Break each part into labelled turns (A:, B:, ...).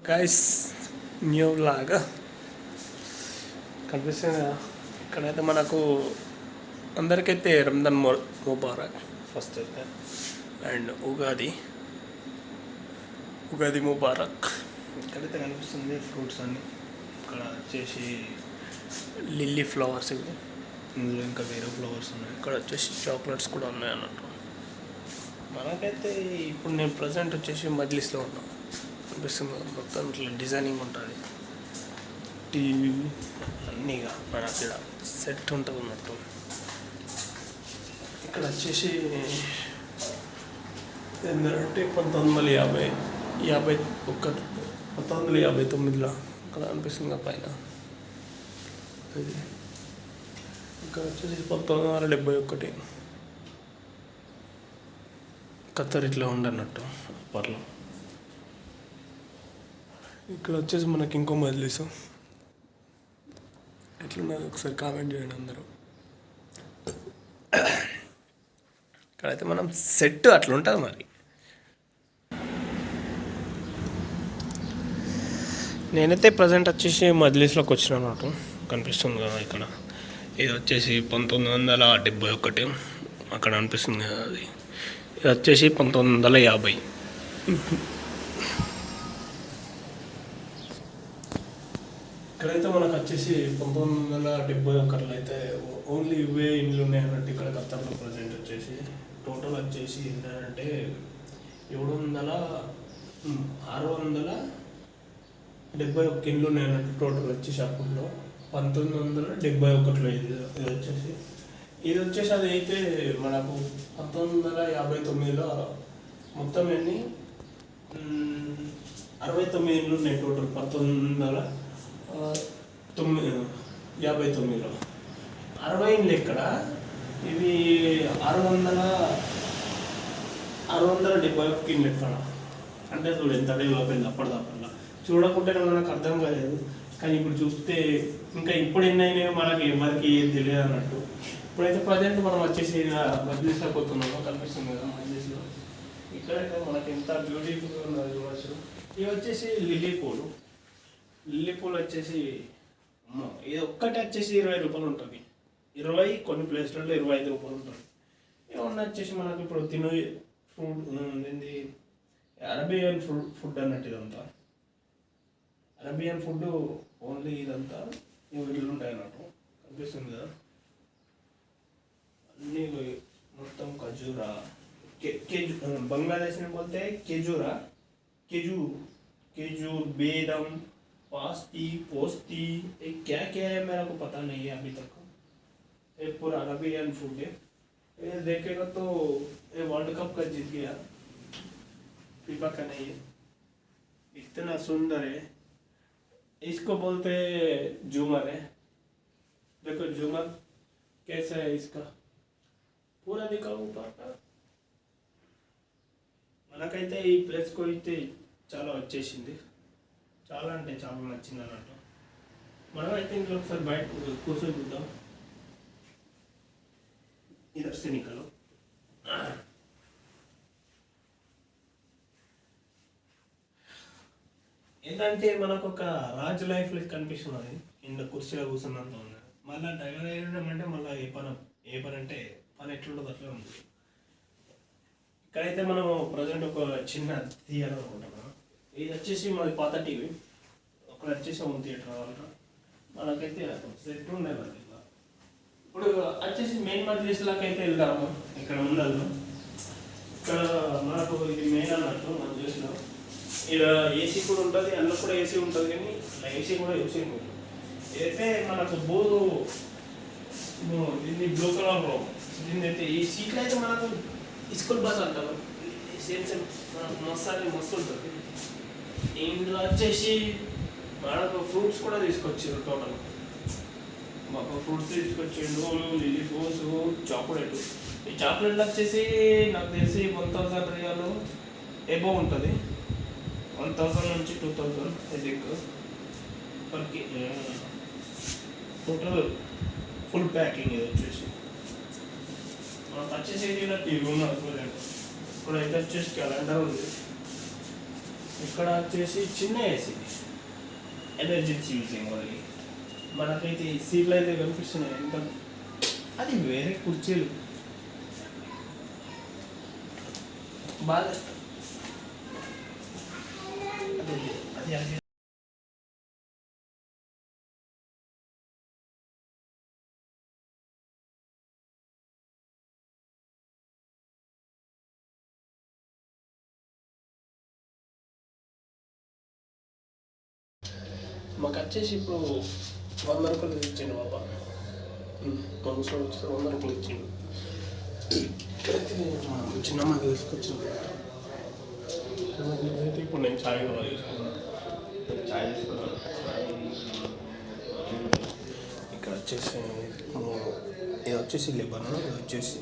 A: Guys new లాగా కనిపిస్తుంది కదా. ఇక్కడైతే మనకు అందరికైతే రంజాన్ మొ ముబారక్. ఫస్ట్ అయితే. అండ్ ఉగాది. ఉగాది ముబారక్. ఇక్కడైతే కనిపిస్తుంది ఫ్రూట్స్ అన్ని. ఇక్కడ వచ్చేసి లిల్లీ ఫ్లవర్స్ ఇవి. ఇందులో ఇంకా వేరే ఫ్లవర్స్ ఉన్నాయి. ఇక్కడ వచ్చేసి చాక్లెట్స్ కూడా ఉన్నాయి అన్నట్టు మనకైతే ఇప్పుడు నేను ప్రజెంట్ వచ్చేసి మజ్లిస్లో ఉన్నా. అనిపిస్తుంది మొత్తం ఇట్లా డిజైనింగ్ ఉంటుంది. టీవీ. అన్నీగా మన అక్కడ సెట్ ఉంటుంది అన్నట్టు ఇక్కడ వచ్చేసి ఏంటంటే పంతొమ్మిది వందల యాభై యాభై ఒక్క పంతొమ్మిది వందల యాభై తొమ్మిదిలో ఇక్కడ అనిపిస్తుంది పైన. ఇది ఇక్కడ వచ్చేసి పంతొమ్మిది వందల డెబ్బై ఒకటి ఖత్తర్ ఇట్లా ఉండన్నట్టు అప్పట్లో. ఇక్కడ వచ్చేసి మనకి ఇంకో మజ్లీసు ఎట్లున్నది? ఒకసారి కామెంట్ చేయండి అందరూ. ఇక్కడైతే మనం సెట్ అట్లా ఉంటుంది మరి. నేనైతే ప్రజెంట్ వచ్చేసి మజ్లీస్లోకి వచ్చిన అన్నట్టు కనిపిస్తుంది కదా ఇక్కడ. ఇది వచ్చేసి పంతొమ్మిది వందల డెబ్బై ఒకటి. అక్కడ అనిపిస్తుంది కదా అది. ఇది వచ్చేసి పంతొమ్మిది వందల యాభై. వచ్చేసి పంతొమ్మిది వందల డెబ్బై ఒకటిలో అయితే ఓన్లీ ఇవే ఇండ్లు ఉన్నాయి అన్నట్టు ఇక్కడ ఖత్తర్లో ప్రజెంట్ వచ్చేసి. టోటల్ వచ్చేసి ఏంటంటే ఏడు వందల ఆరు వందల డెబ్బై ఒక్క ఇండ్లు ఉన్నాయి అన్నట్టు టోటల్ వచ్చేసి అప్పట్లో పంతొమ్మిది వందల డెబ్బై ఒకటిలో ఇది ఇది వచ్చేసి. ఇది వచ్చేసి అది అయితే మనకు పంతొమ్మిది వందల యాభై తొమ్మిదిలో మొత్తం ఎన్ని? అరవై తొమ్మిది ఇండ్లు ఉన్నాయి టోటల్ పంతొమ్మిది వందల తొమ్మిది యాభై తొమ్మిదిలో. అరవై ఇండ్లు ఎక్కడ ఇవి ఆరు వందల ఆరు వందల డెబ్బై ఒక్క ఇండ్లు ఎక్కడ అంటే చూడు ఎంత డెవలప్ అయింది అప్పటిదప్పట్లో చూడకుంటే మనకు అర్థం కాలేదు. కానీ ఇప్పుడు చూస్తే ఇంకా ఇప్పుడు ఎన్ని అయినాయో మనకి ఎవరికి ఏం తెలియదు అన్నట్టు. ఇప్పుడైతే ప్రజెంట్ మనం వచ్చేసి మజ్లీస్లో పోతున్నాము. కనిపిస్తుంది కదా మజ్లీస్లో ఇక్కడైతే మనకి ఎంత బ్యూటిఫుల్ ఉన్నది చూడవచ్చు ఇవి వచ్చేసి లిల్లీ పూలు. లిల్లీ పూలు వచ్చేసి ఇది ఒక్కటి వచ్చేసి ఇరవై రూపాయలు ఉంటుంది. ఇరవై కొన్ని ప్లేస్లలో ఇరవై ఐదు రూపాయలు ఉంటుంది. ఏమన్నా వచ్చేసి మనకు ఇప్పుడు తిను ఫ్రూట్ ఏంది? అరబియన్ ఫుడ్ ఫుడ్ అన్నట్టు ఇదంతా. అరబియన్ ఫుడ్ ఓన్లీ ఇదంతా వీటిలో ఉంటాయి అన్నట్టు. కనిపిస్తుంది కదా? అన్నీ మొత్తం ఖజూరా కేజు బంగ్లాదేశ్ పోతే కెజూరా? కెజూ కెజూర్ బేదం पास टी कोस टी एक क्या क्या है मेरे को पता नहीं है अभी तक। ये पुराना भी है फ़ूड है। ये देखेगा तो ये वर्ल्ड कप का जीत गया। फीफा का नहीं है। इतना सुंदर है। इसको बोलते हैं झूमर है। देखो झूमर कैसा है इसका। पूरा देखा ऊपर का। मना कहते प्लेस को चलो अच्छे शिंदे చాలా అంటే చాలా నచ్చింది అన్నట్టు మనం అయితే ఇంట్లో ఒకసారి బయట కూర్చొని చూద్దాం. ఇదర్ సినికలు ఏంటంటే మనకు ఒక రాజు లైఫ్ కనిపిస్తున్నది ఇంత కుర్చీలో కూర్చున్నంత ఉంది మళ్ళీ డైవర్ వేయడం అంటే మళ్ళీ ఏ పని? ఏ పని అంటే పని ఎట్లుండదు అట్లే ఉంది ఇక్కడైతే మనం ప్రజెంట్ ఒక చిన్న తీయాలనుకుంటున్నాం ఇది వచ్చేసి మాది పాత టీవీ. అక్కడ వచ్చేసి హోమ్ థియేటర్ కావాలంట. మనకైతే సెట్ ఉండే మరి ఇప్పుడు వచ్చేసి మెయిన్ మజ్లిస్లోకి అయితే వెళ్తాము. ఇక్కడ ఉండదు. ఇక్కడ మనకు ఇది మెయిన్ అన్నట్టు మనం చూసినాం. ఇక్కడ ఏసీ కూడా ఉంటుంది అందులో కూడా ఏసీ ఉంటుంది కానీ ఏసీ కూడా ఏసీ ఉంటుంది అయితే మనకు బోరు దీన్ని బ్లూ కలర్లో దీన్ని అయితే ఈ సీట్లు అయితే మనకు స్కూల్ బస్ అంటారు. సేమ్ సేమ్ మస్తు అని మస్తు ఉంటుంది. ఇందులో వచ్చేసి మనకు ఫ్రూట్స్ కూడా తీసుకొచ్చారు టోటల్ మాకు ఫ్రూట్స్ తీసుకొచ్చిండు లిల్లీ ఫ్రూట్స్ చాక్లెట్ ఈ చాక్లెట్ వచ్చేసి నాకు తెలిసి వన్ థౌసండ్ రియాలు ఎబో ఉంటుంది. వన్ థౌసండ్ నుంచి టూ థౌసండ్ ఐ థింక్ పర్కి టోటల్ ఫుల్ ప్యాకింగ్ ఇది వచ్చేసి. మనకు వచ్చేసి ఇలా టీవీ ఉన్నది చూడండి అయితే వచ్చేసి క్యాలెండర్ ఉంది. ఇక్కడ వచ్చేసి చిన్న ఏసీ ఎమర్జెన్సీ యూజింగ్ ఓన్లీ మనకైతే ఈ సీట్లు అయితే కనిపిస్తున్నాయి. ఎంత అది వేరే కుర్చీలు. బాగా అది అది. మాకు వచ్చేసి ఇప్పుడు వంద రూపాయలు ఇచ్చిండు బాబా. మా ముసలి వచ్చి వంద రూపాయలు ఇచ్చిండు. ఇక్కడైతే చిన్నమ్మ తీసుకొచ్చింది. అయితే ఇప్పుడు నేను చాయ్ కావాలి తీసుకున్నాను చాయ్ తీసుకున్నాను ఇక్కడ వచ్చేసి ఇది వచ్చేసి లెబన్ ఇది వచ్చేసి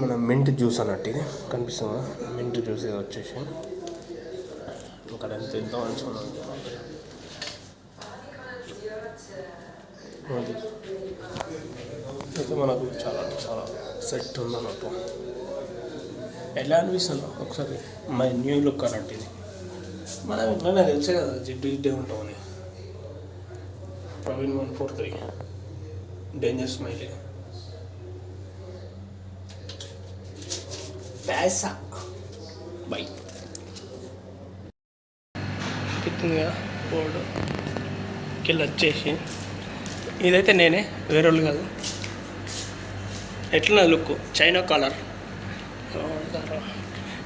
A: మన మింట్ జ్యూస్ అన్నట్టు ఇది. కనిపిస్తుందా? మింట్ జ్యూస్ ఇది వచ్చేసి. ఇక్కడ ఎంత ఎంతో మంచిగా ఉంది అయితే మనకు చాలా చాలా సెట్ ఉంది అన్నట్టు. ఎలా అనిపిస్తుంది? ఒకసారి మై న్యూ లుక్ అన్నట్టు ఇది. మనం ఇట్లానే తెలిసే కదా జిడ్డు జిడ్డే ఉంటామని. Praveen one four three danger smiley पैसा బై కిట్టిందిగా బోర్డు కింద వచ్చేసి ఇదైతే నేనే వేరే వాళ్ళు కాదు. ఎట్లా లుక్ చైనా కాలర్.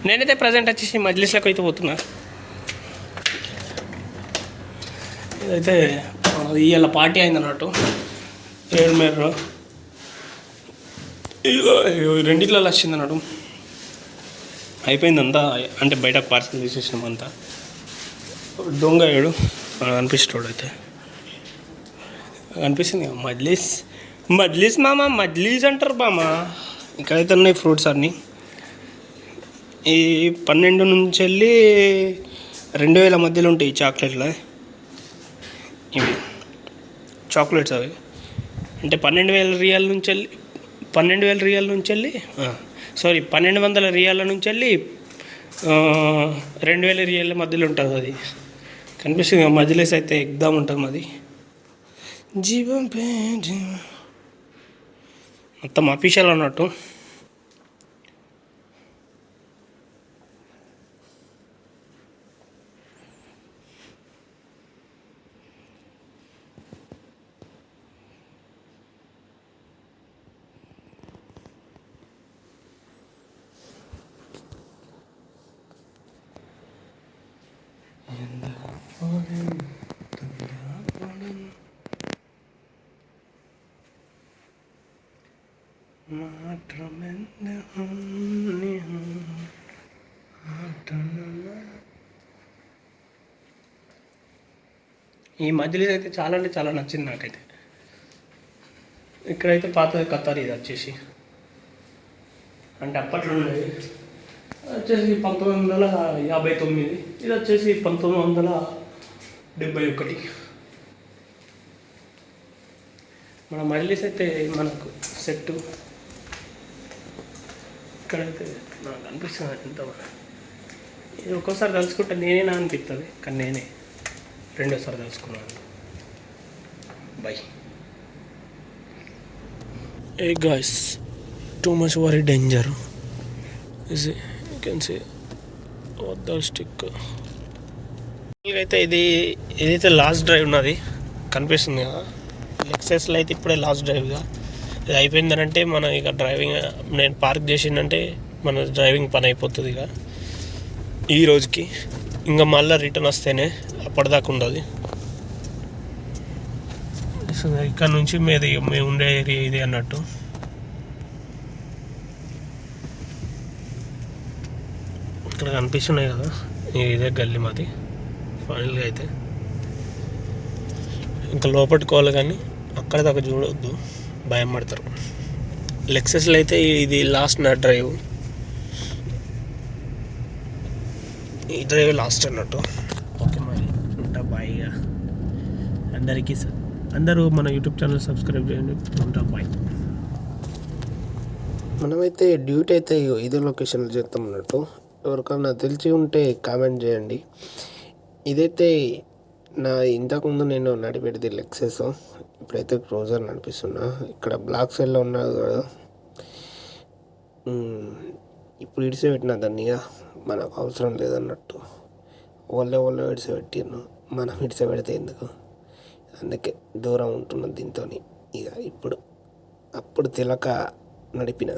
A: నేనైతే ప్రజెంట్ వచ్చేసి మజ్లిస్లకు అయితే పోతున్నా. ఇదైతే ఇవాళ పార్టీ అయింది అన్నట్టు. ఏడు మేర రెండిట్లలో వచ్చింది అన్నట్టు. అయిపోయిందంతా అంటే బయట పార్సల్ తీసేసినాం అంతా. దొంగ ఏడు అనిపిస్తాడు అయితే అనిపిస్తుంది కదా, మజ్లీస్ మజ్లీస్ మామ మజ్లీస్ అంటారు బామ ఇక్కడైతే ఉన్నాయి ఫ్రూట్స్ అన్నీ. ఈ పన్నెండు నుంచి వెళ్ళి రెండు వేల మధ్యలో ఉంటాయి ఈ చాక్లెట్లు. ఇవి. చాక్లెట్స్ అవి. అంటే పన్నెండు వేల రియాల నుంచి వెళ్ళి పన్నెండు వేల రియాల నుంచి వెళ్ళి సారీ పన్నెండు వందల రియాల నుంచి వెళ్ళి రెండు వేల రియాల మధ్యలో ఉంటుంది అది. కనిపిస్తుంది కదా, అయితే ఎగ్దాం ఉంటుంది మాది జీవం మొత్తం అఫీషియల్ అన్నట్టు. ఈ మధ్యలో అయితే చాలా అంటే చాలా నచ్చింది నాకైతే. ఇక్కడైతే పాత కత్తారు ఇది వచ్చేసి. అంటే అప్పట్లో ఉండేది. వచ్చేసి పంతొమ్మిది వందల యాభై తొమ్మిది. ఇది వచ్చేసి పంతొమ్మిది వందల డెబ్బై ఒకటి. మన మజిలీస్ అయితే మనకు సెట్ ఇక్కడైతే నాకు అనిపిస్తుంది ఎంత ఇది ఒక్కోసారి తలుచుకుంటే నేనేనా అనిపిస్తుంది కానీ నేనే. రెండోసారి తలుచుకున్నాను bye a guys too much worry danger is you can see వద్ద స్టిక్ అయితే ఇది ఇదైతే లాస్ట్ డ్రైవ్ ఉన్నది. కనిపిస్తుంది కదా? లెక్సెస్లో అయితే ఇప్పుడే లాస్ట్ డ్రైవ్గా ఇది అయిపోయిందనంటే మనం ఇక డ్రైవింగ్ నేను పార్క్ చేసిందంటే మన డ్రైవింగ్ పని అయిపోతుంది ఇక. ఈ రోజుకి ఇంకా మళ్ళీ రిటర్న్ వస్తేనే అప్పటిదాకా ఉండదు. సో ఇక్కడ నుంచి మీది మేము ఉండే ఏరియా ఇది అన్నట్టు. ఇక్కడ కనిపిస్తున్నాయి కదా ఇదే గల్లీ మాది ఫైనల్గా అయితే. ఇంకా లోపట్టుకోవాలి కానీ అక్కడ దాకా చూడొద్దు భయం పడతారు. లెక్సెస్లో అయితే ఇది లాస్ట్ నా డ్రైవ్ ఈ డ్రైవ్ లాస్ట్ అన్నట్టు. ఓకే మరి. ఉంటా బాయ్గా అందరికీ స- అందరూ మన యూట్యూబ్ ఛానల్ సబ్స్క్రైబ్ చేయండి. ఉంటా బాయ్ మనమైతే డ్యూటీ అయితే ఇదే లొకేషన్లో చేస్తాం అన్నట్టు.
B: ఎవరికన్నా తెలిసి ఉంటే కామెంట్ చేయండి. ఇదైతే నా ఇంతకుముందు నేను నడిపెడితే లెక్సెస్ ఇప్పుడైతే క్రూజర్ నడిపిస్తున్నా. ఇక్కడ బ్లాక్ సైడ్లో ఉన్నది కదా. ఇప్పుడు ఇడిసే పెట్టిన దాన్ని ఇక. మనకు అవసరం లేదన్నట్టు. వాళ్ళే వాళ్ళు ఇడిసే పెట్టిను మనం ఇడిసే పెడితే ఎందుకు? అందుకే దూరం ఉంటున్నది దీంతో ఇక ఇప్పుడు అప్పుడు తెలక నడిపిన.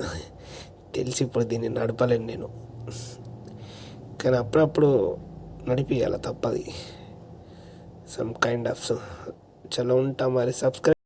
B: తెలిసి ఇప్పుడు దీన్ని నడపలేను నేను. కానీ అప్పుడప్పుడు నడిపియాల తప్పది. సమ్ కైండ్ ఆఫ్ చలో ఉంటా మరి. సబ్స్క్రైబ్